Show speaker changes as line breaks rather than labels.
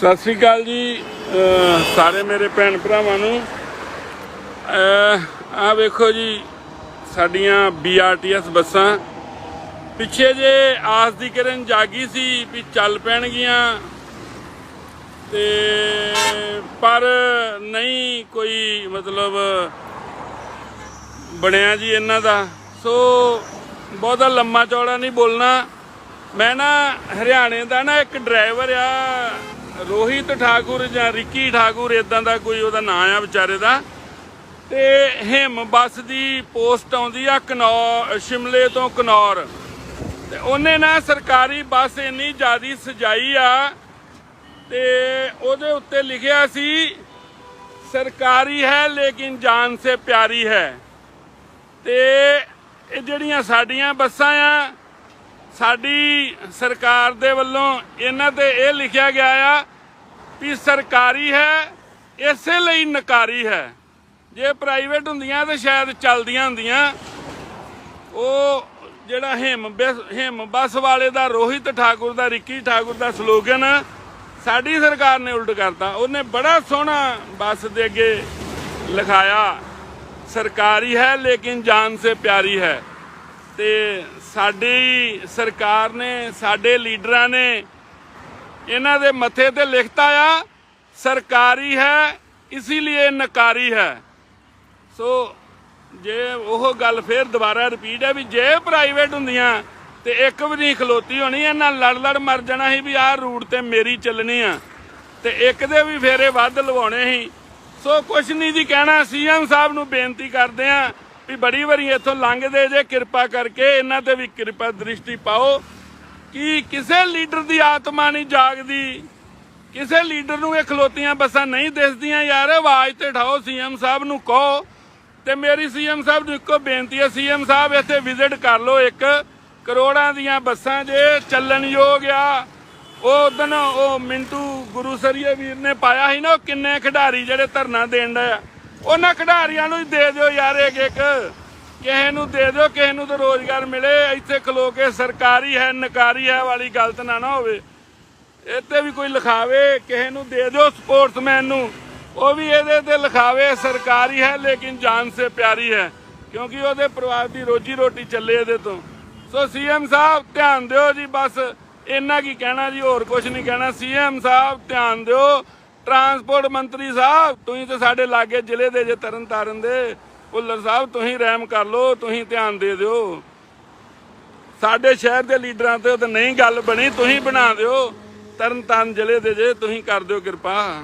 ਸਤਿ ਸ੍ਰੀ ਅਕਾਲ ਜੀ ਸਾਰੇ ਮੇਰੇ ਭੈਣ ਭਰਾਵਾਂ ਨੂੰ। ਆ ਵੇਖੋ ਜੀ, ਸਾਡੀਆਂ ਬੀਆਰਟੀਐਸ ਬੱਸਾਂ। ਪਿੱਛੇ ਜੇ ਆਸ ਦੀ ਕਿਰਨ ਜਾਗੀ ਸੀ ਵੀ ਚੱਲ ਪੈਣਗੀਆਂ ਤੇ ਪਰ ਨਹੀਂ ਕੋਈ ਮਤਲਬ ਬਣਿਆ ਜੀ ਇਹਨਾਂ ਦਾ। ਸੋ ਬਹੁਤਾ ਲੰਮਾ ਚੌੜਾ ਨਹੀਂ ਬੋਲਣਾ। ਮੈਂ ਨਾ ਹਰਿਆਣੇ ਦਾ ਨਾ ਇੱਕ ਡਰਾਈਵਰ ਆ ਰੋਹਿਤ ਠਾਕੁਰ ਜਾਂ ਰਿੱਕੀ ਠਾਕੁਰ ਇਦਾਂ ਦਾ ਕੋਈ ਉਹਦਾ ਨਾਂ ਆ ਵਿਚਾਰੇ ਦਾ। ਤੇ ਹਿਮ ਬੱਸ ਦੀ ਪੋਸਟ ਆਉਂਦੀ ਆ ਕਨੌਰ ਸ਼ਿਮਲੇ ਤੋਂ ਕਨੌਰ। ਤੇ ਉਹਨੇ ਨਾ ਸਰਕਾਰੀ ਬੱਸ ਇੰਨੀ ਜ਼ਿਆਦੀ ਸਜਾਈ ਆ ਤੇ ਉਹਦੇ ਉੱਤੇ ਲਿਖਿਆ ਸੀ, ਸਰਕਾਰੀ ਹੈ ਲੇਕਿਨ ਜਾਨ ਸੇ ਪਿਆਰੀ ਹੈ। ਤੇ ਇਹ ਜਿਹੜੀਆਂ ਸਾਡੀਆਂ ਬੱਸਾਂ ਆ ਸਾਡੀ ਸਰਕਾਰ ਦੇ ਵੱਲੋਂ ਇਹਨਾਂ ਤੇ ਇਹ ਲਿਖਿਆ ਗਿਆ ਆ ਵੀ ਸਰਕਾਰੀ ਹੈ, ਇਸੇ ਲਈ ਨਕਾਰੀ ਹੈ। ਜੇ ਪ੍ਰਾਈਵੇਟ ਹੁੰਦੀਆਂ ਤਾਂ ਸ਼ਾਇਦ ਚੱਲਦੀਆਂ ਹੁੰਦੀਆਂ। ਉਹ ਜਿਹੜਾ ਹਿਮ ਬੱਸ- ਹਿਮ ਬੱਸ ਵਾਲੇ ਦਾ ਰੋਹਿਤ ਠਾਕੁਰ ਦਾ, ਰਿੱਕੀ ਠਾਕੁਰ ਦਾ ਸਲੋਗਨ ਸਾਡੀ ਸਰਕਾਰ ਨੇ ਉਲਟ ਕਰਤਾ। ਉਹਨੇ ਬੜਾ ਸੋਹਣਾ ਬੱਸ ਦੇ ਅੱਗੇ ਲਿਖਾਇਆ, ਸਰਕਾਰੀ ਹੈ ਲੇਕਿਨ ਜਾਨ ਸੇ ਪਿਆਰੀ ਹੈ। ਤੇ ਸਾਡੀ ਸਰਕਾਰ ਨੇ, ਸਾਡੇ ਲੀਡਰਾਂ ਨੇ ਇਹਨਾਂ ਦੇ ਮੱਥੇ ਤੇ ਲਿਖਤਾ ਆ ਸਰਕਾਰੀ ਹੈ ਇਸੇ ਲਈ ਨਕਾਰੀ ਹੈ। ਸੋ ਜੇ ਉਹ ਗੱਲ ਫੇਰ ਦੁਬਾਰਾ ਰਿਪੀਟ ਹੈ ਵੀ ਜੇ ਪ੍ਰਾਈਵੇਟ ਹੁੰਦੀਆਂ ਤੇ ਇੱਕ ਵੀ ਨਹੀਂ ਖਲੋਤੀ ਹੋਣੀ, ਇਹਨਾਂ ਲੜ ਲੜ ਮਰ ਜਾਣਾ ਸੀ ਵੀ ਆਹ ਰੂਟ ਤੇ ਮੇਰੀ ਚੱਲਣੀ ਆ। ਤੇ ਇੱਕ ਦੇ ਵੀ ਫੇਰੇ ਵੱਧ ਲਵਾਉਣੇ ਸੀ। ਸੋ ਕੁਛ ਨਹੀਂ ਜੀ ਕਹਿਣਾ, ਸੀਐਮ ਸਾਹਿਬ ਨੂੰ ਬੇਨਤੀ ਕਰਦੇ ਆ ਵੀ ਬੜੀ ਵਾਰੀ ਇੱਥੋਂ ਲੰਘਦੇ ਜੇ ਕਿਰਪਾ ਕਰਕੇ, ਇਹਨਾਂ ਤੇ ਵੀ ਕਿਰਪਾ ਦ੍ਰਿਸ਼ਟੀ ਪਾਓ ਕਿ ਕਿਸੇ ਲੀਡਰ ਦੀ ਆਤਮਾ ਨਹੀਂ ਜਾਗਦੀ। ਕਿਸੇ ਲੀਡਰ ਨੂੰ ਇਹ ਖਲੋਤੀਆਂ ਬੱਸਾਂ ਨਹੀਂ ਦਿਸਦੀਆਂ, ਯਾਰ ਆਵਾਜ਼ ਤੇ ਠਾਓ ਸੀਐਮ ਸਾਹਿਬ ਨੂੰ ਕਹੋ। ਤੇ ਮੇਰੀ ਸੀਐਮ ਸਾਹਿਬ ਨੂੰ ਇੱਕੋ ਬੇਨਤੀ ਹੈ, ਸੀਐਮ ਸਾਹਿਬ ਇੱਥੇ ਵਿਜ਼ਿਟ ਕਰ ਲਓ ਇੱਕ। ਕਰੋੜਾਂ ਦੀਆਂ ਬੱਸਾਂ ਜੇ ਚੱਲਣ ਯੋਗ ਆ, ਉਹ ਉਦਨ ਉਹ ਮਿੰਟੂ ਗੁਰੂਸਰੀਏ ਵੀਰ ਨੇ ਪਾਇਆ ਸੀ ਨਾ, ਉਹ ਕਿੰਨੇ ਖਿਡਾਰੀ ਜਿਹੜੇ ਧਰਨਾ ਦੇਣ ਦਾ ਆ। ਉਹਨਾਂ ਖਿਡਾਰੀਆਂ ਨੂੰ ਦੇ ਦਿਓ ਯਾਰ ਇੱਕ ਇੱਕ। ਕਿਸੇ ਨੂੰ ਦੇ ਦਿਓ, ਕਿਸੇ ਨੂੰ ਤਾਂ ਰੋਜ਼ਗਾਰ ਮਿਲੇ। ਇੱਥੇ ਖਲੋ ਕੇ ਸਰਕਾਰੀ ਹੈ, ਨਕਾਰੀ ਹੈ ਵਾਲੀ ਗਲਤ ਨਾ ਨਾ ਹੋਵੇ। ਇੱਥੇ ਵੀ ਕੋਈ ਲਿਖਾਵੇ, ਕਿਸੇ ਨੂੰ ਦੇ ਦਿਓ ਸਪੋਰਟਸਮੈਨ ਨੂੰ। ਉਹ ਵੀ ਇਹਦੇ ਤੇ ਲਿਖਾਵੇ, ਸਰਕਾਰੀ ਹੈ ਲੇਕਿਨ ਜਾਨ ਸੇ ਪਿਆਰੀ ਹੈ। ਕਿਉਂਕਿ ਉਹਦੇ ਪਰਿਵਾਰ ਦੀ ਰੋਜੀ ਰੋਟੀ ਚੱਲੇ ਇਹਦੇ ਤੋਂ। ਸੋ ਸੀਐਮ ਸਾਹਿਬ, ਧਿਆਨ ਦਿਓ ਜੀ ਬਸ। ਇੰਨਾ ਕੀ ਕਹਿਣਾ ਜੀ, ਹੋਰ ਕੁਝ ਨਹੀਂ ਕਹਿਣਾ। ਸੀਐਮ ਸਾਹਿਬ, ਧਿਆਨ ਦਿਓ। ਟਰਾਂਸਪੋਰਟ ਮੰਤਰੀ ਸਾਹਿਬ, ਤੁਸੀਂ ਤੇ ਸਾਡੇ ਲਾਗੇ ਜ਼ਿਲ੍ਹੇ ਦੇ ਜੇ ਤਰਨ ਤਾਰਨ ਦੇ ਭੁੱਲਰ ਸਾਹਿਬ, ਤੁਸੀਂ ਰਹਿਮ ਕਰ ਲੋ ਤੁਸੀਂ ਧਿਆਨ ਦੇ ਦਿਓ। ਸਾਡੇ ਸ਼ਹਿਰ ਦੇ ਲੀਡਰਾਂ ਤੇ ਉਹ ਤਾਂ ਨਹੀਂ ਗੱਲ ਬਣੀ, ਤੁਸੀਂ ਬਣਾ ਦਿਓ। ਤਰਨ ਤਾਰਨ ਜ਼ਿਲ੍ਹੇ ਦੇ ਜੇ, ਤੁਸੀਂ ਕਰ ਦਿਓ ਕਿਰਪਾ।